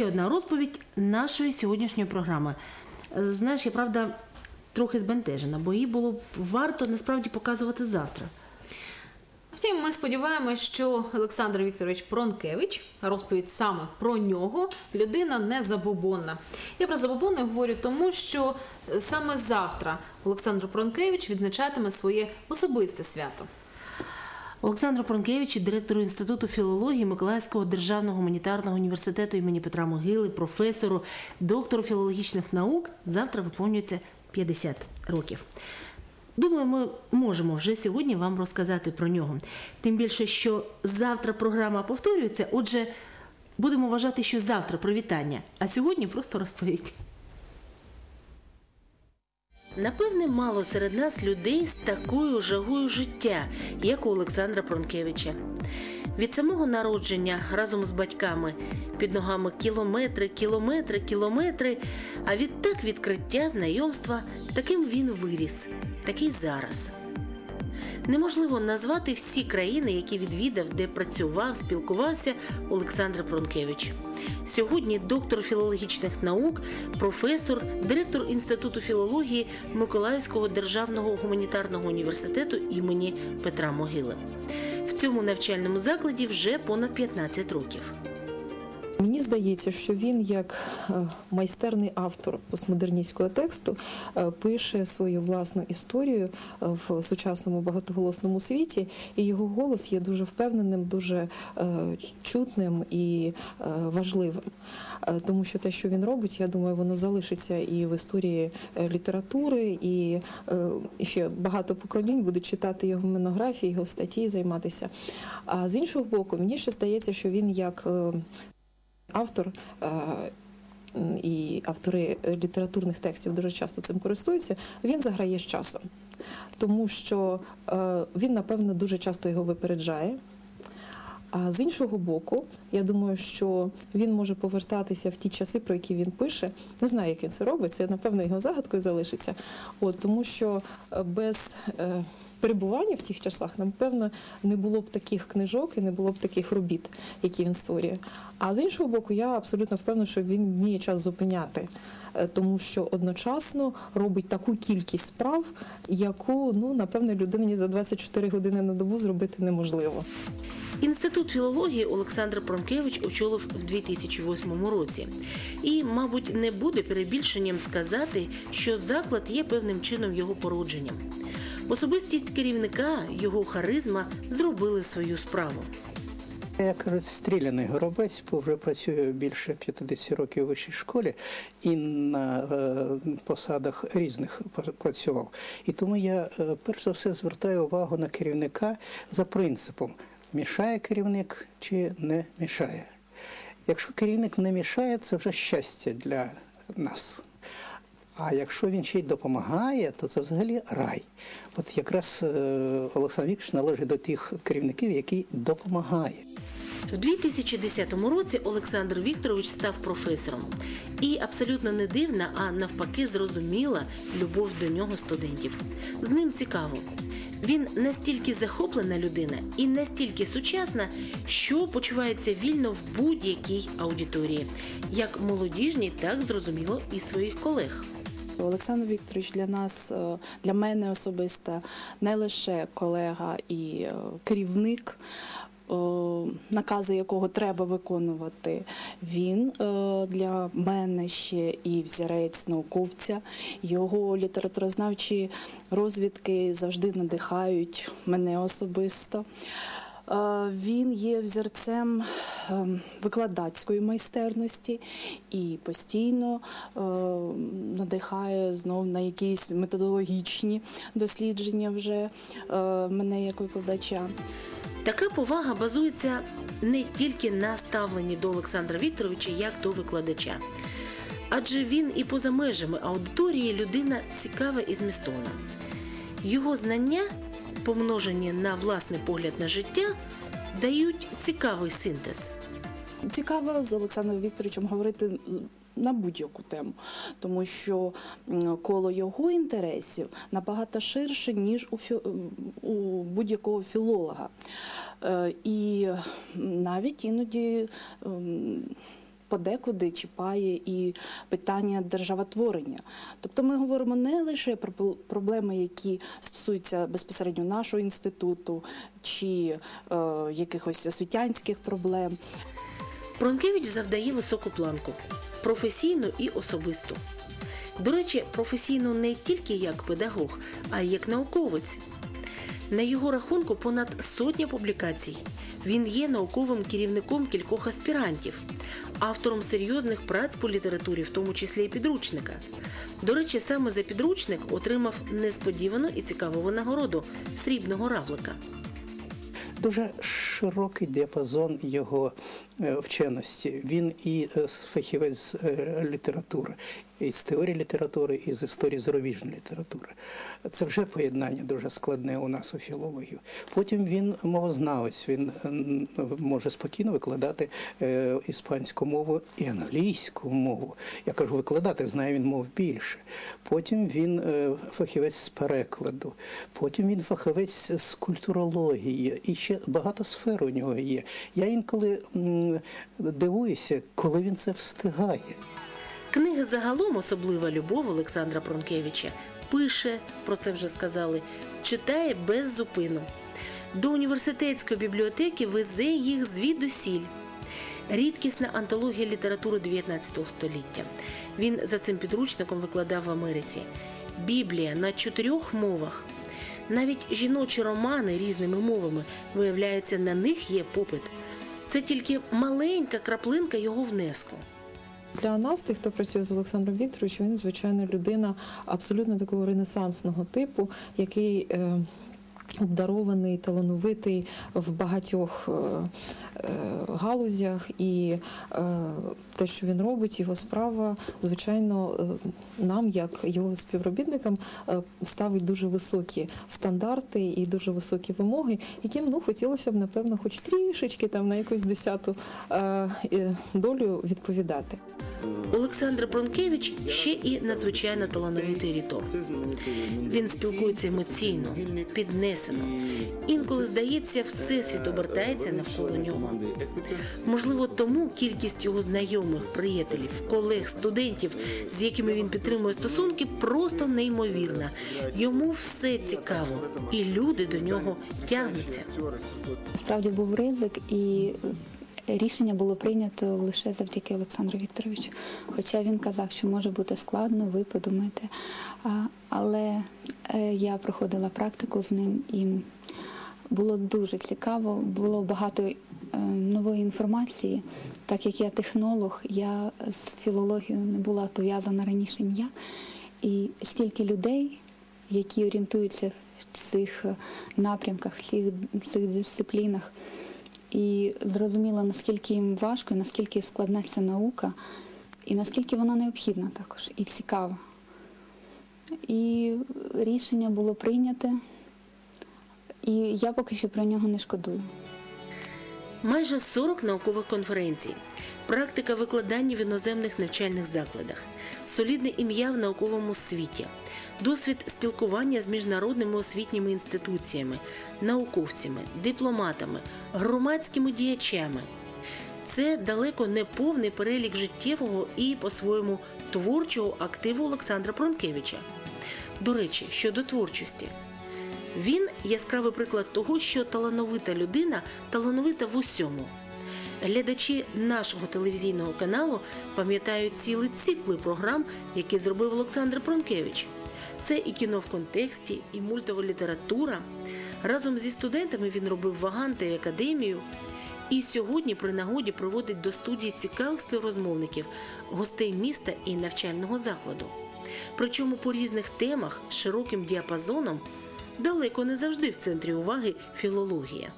Ще одна розповідь нашої сьогоднішньої програми. Е, Знаєш, я правда трохи збентежена, бо її було б варто насправді показувати завтра. Втім, ми сподіваємось, що Олександр Вікторович Пронкевич, розповідь саме про нього, людина не забобонна. Я про забобонне говорю тому, що е, саме завтра Олександр Пронкевич відзначатиме своє особисте свято. Олександру Пронкевичу, директору Інституту філології Миколаївського державного гуманітарного університету імені Петра Могили, професору, доктору філологічних наук, завтра виповнюється 50 років. Думаю, ми можемо вже сьогодні вам розказати про нього. Тим більше, що завтра програма повторюється, отже, будемо вважати, що завтра привітання, а сьогодні просто розповідь. Напевне, мало серед нас людей з такою жагою життя, як у Олександра Пронкевича. Від самого народження разом з батьками під ногами кілометри, кілометри, кілометри, а відтак відкриття знайомства таким він виріс, такий зараз. Неможливо назвати всі країни, які відвідав, де працював, спілкувався Олександр Пронкевич. Сьогодні доктор філологічних наук, професор, директор Інституту філології Миколаївського державного гуманітарного університету імені Петра Могили. В цьому навчальному закладі вже понад 15 років. Мені здається, що він, як е, майстерний автор постмодерністського тексту, е, пише свою власну історію е, в сучасному багатоголосному світі, і його голос є дуже впевненим, дуже чутним і важливим. Тому що те, що він робить, я думаю, воно залишиться і в історії літератури, і ще багато поколінь будуть читати його монографії, його статті, займатися. А з іншого боку, мені ще здається, що він як автор е, і автори літературних текстів дуже часто цим користуються, він заграє з часом, тому що е, він, напевно, дуже часто його випереджає. А з іншого боку, я думаю, що він може повертатися в ті часи, про які він пише. Не знаю, як він це робить. Це напевно його загадкою залишиться. От тому, що без е, перебування в тих часах, напевно, не було б таких книжок і не було б таких робіт, які він створює. А з іншого боку, я абсолютно впевнена, що він вміє час зупиняти, е, тому що одночасно робить таку кількість справ, яку ну напевно людині за 24 години на добу зробити неможливо. Інститут філології Олександр Пронкевич очолив в 2008 році. І, мабуть, не буде перебільшенням сказати, що заклад є певним чином його породженням. Особистість керівника, його харизма зробили свою справу. Я кажуть, стріляний горобець, бо вже працюю більше 50 років у вищій школі і на е, посадах різних працював. І тому я е, перш за все звертаю увагу на керівника за принципом мішає керівник чи не мішає. Якщо керівник не мішає, це вже щастя для нас. А якщо він ще й допомагає, то це взагалі рай. От якраз е, Олександр Вікторович належить до тих керівників, які допомагає. В 2010 році Олександр Вікторович став професором. І абсолютно не дивна, а навпаки, зрозуміла любов до нього студентів. З ним цікаво. Він настільки захоплена людина і настільки сучасна, що почувається вільно в будь-якій аудиторії, як молодіжній, так зрозуміло і своїх колег. Олександр Вікторович для нас, е, для мене особисто, не лише колега і е, керівник. Е, накази якого треба виконувати, він для мене ще і взірець науковця. Його літературознавчі розвідки завжди надихають мене особисто. Він є взірцем викладацької майстерності і постійно надихає знов на якісь методологічні дослідження вже мене як викладача. Така повага базується не тільки на ставленні до Олександра Вікторовича як до викладача, адже він і поза межами аудиторії людина цікава і змістовна. Його знання, помножені на власний погляд на життя, дають цікавий синтез. Цікаво з Олександром Вікторовичем говорити на будь-яку тему, тому що коло його інтересів набагато ширше, ніж у, фі... у будь-якого філолога. І навіть іноді подекуди чіпає і питання державотворення. Тобто ми говоримо не лише про проблеми, які стосуються безпосередньо нашого інституту чи е, якихось освітянських проблем. Пронкевич завдає високу планку професійну і особисту. До речі, професійно не тільки як педагог, а й як науковець. На його рахунку понад сотня публікацій. Він є науковим керівником кількох аспірантів, автором серйозних праць по літературі, в тому числі і підручника. До речі, саме за підручник отримав несподівану і цікаву винагороду срібного равлика. Дуже широкий діапазон його е, вченості. Він і е, фахівець з е, літератури, і з теорії літератури, і з історії зарубіжної літератури. Це вже поєднання дуже складне у нас у філологію. Потім він мовознавець, він може спокійно викладати е, іспанську мову і англійську мову. Я кажу, викладати, знає він мов більше. Потім він е, фахівець з перекладу, потім він фахівець з культурології. І ще багато сфер у нього є. Я інколи дивуюся, коли він це встигає. Книга загалом особлива любов Олександра Пронкевича. Пише, про це вже сказали, читає без зупину. До університетської бібліотеки везе їх звідусіль. Рідкісна антологія літератури 19 століття. Він за цим підручником викладав в Америці. Біблія на чотирьох мовах. Навіть жіночі романи різними мовами, виявляється, на них є попит. Це тільки маленька краплинка його внеску. Для нас, тих, хто працює з Олександром Вікторовичем, він звичайно людина абсолютно такого ренесансного типу, який е, обдарований, талановитий в багатьох е, е, галузях, і е, те, що він робить, його справа, звичайно, нам, як його співробітникам, ставить дуже високі стандарти і дуже високі вимоги, яким ну хотілося б, напевно, хоч трішечки там на якусь десяту долю відповідати. Олександр Пронкевич ще і надзвичайно талановитий рітор. Він спілкується емоційно, піднесено. Інколи здається, всесвіт обертається навколо нього. Можливо, тому кількість його знайомих, приятелів, колег, студентів, з якими він підтримує стосунки, просто неймовірна. Йому все цікаво, і люди до нього тягнуться. Справді був ризик, і рішення було прийнято лише завдяки Олександру Вікторовичу. Хоча він казав, що може бути складно, ви подумайте. Але е, я проходила практику з ним і було дуже цікаво, було багато е, нової інформації. Так як я технолог, я з філологією не була пов'язана раніше ніяк. І стільки людей, які орієнтуються в цих е, напрямках, в цих, в цих дисциплінах, і зрозуміла, наскільки їм важко, і наскільки складна ця наука, і наскільки вона необхідна також і цікава. І рішення було прийняте, і я поки що про нього не шкодую. Майже 40 наукових конференцій, практика викладання в іноземних навчальних закладах, солідне ім'я в науковому світі, досвід спілкування з міжнародними освітніми інституціями, науковцями, дипломатами, громадськими діячами. Це далеко не повний перелік життєвого і по-своєму творчого активу Олександра Пронкевича. До речі, щодо творчості. Він яскравий приклад того, що талановита людина талановита в усьому. Глядачі нашого телевізійного каналу пам'ятають цілі цикли програм, які зробив Олександр Пронкевич. Це і кіно в контексті, і мультова література. Разом зі студентами він робив ваганти і академію. І сьогодні при нагоді проводить до студії цікавих співрозмовників, гостей міста і навчального закладу. Причому по різних темах з широким діапазоном далеко не завжди в центрі уваги філологія.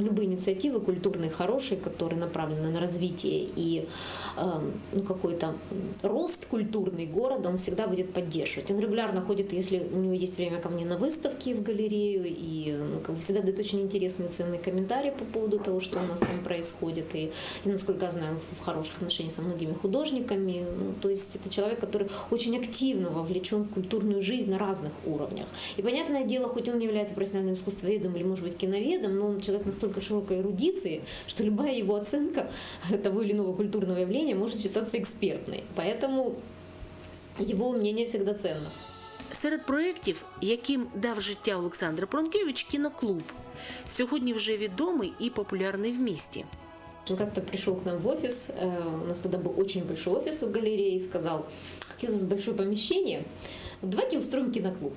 Любые инициативы культурные, хорошие, которые направлены на развитие и э, ну, какой-то рост культурный города, он всегда будет поддерживать. Он регулярно ходит, если у него есть время ко мне на выставки в галерею, и ну, как бы всегда дает очень интересные ценные комментарии по поводу того, что у нас там происходит. И, и насколько я знаю, в хороших отношениях со многими художниками. Ну, то есть это человек, который очень активно вовлечен в культурную жизнь на разных уровнях. И понятное дело, хоть он не является профессиональным искусствоведом или, может быть, киноведом, но он человек настолько широкой эрудиции, что любая его оценка того или иного культурного явления может считаться экспертной. Поэтому его мнение всегда ценно. Серед проєктів, яким дав життя Олександр Пронкевич, кіноклуб. Сьогодні вже відомий і популярний в місті. Он как-то пришел к нам в офис, э, у нас тогда был очень большой офис у галереи, и сказал, какие у нас большое помещение, вот давайте устроим киноклуб.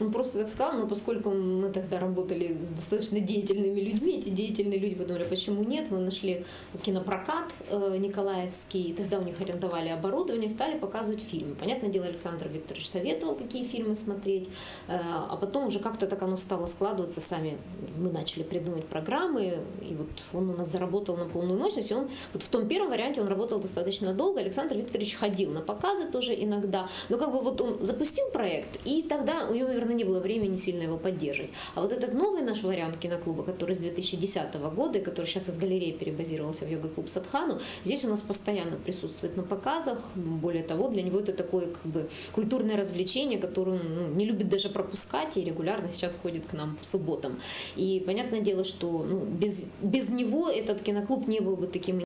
Он просто так сказал, но поскольку мы тогда работали с достаточно деятельными людьми, эти деятельные люди подумали, почему нет, мы нашли кинопрокат э, Николаевский, тогда у них арендовали оборудование, стали показывать фильмы. Понятное дело, Александр Викторович советовал, какие фильмы смотреть, э, а потом уже как-то так оно стало складываться сами. Мы начали придумывать программы, и вот он у нас заработал на полную мощность, и он вот в том первом варианте он работал достаточно долго, Александр Викторович ходил на показы тоже иногда, но как бы вот он запустил проект, и тогда у него, наверное, не было времени сильно его поддерживать. А вот этот новый наш вариант киноклуба, который с 2010 года, и который сейчас из галереи перебазировался в йога-клуб Садхану, здесь у нас постоянно присутствует на показах. Более того, для него это такое как бы культурное развлечение, которое он ну, не любит даже пропускать и регулярно сейчас ходит к нам по субботам. И понятное дело, что ну, без, без него этот киноклуб не был бы таким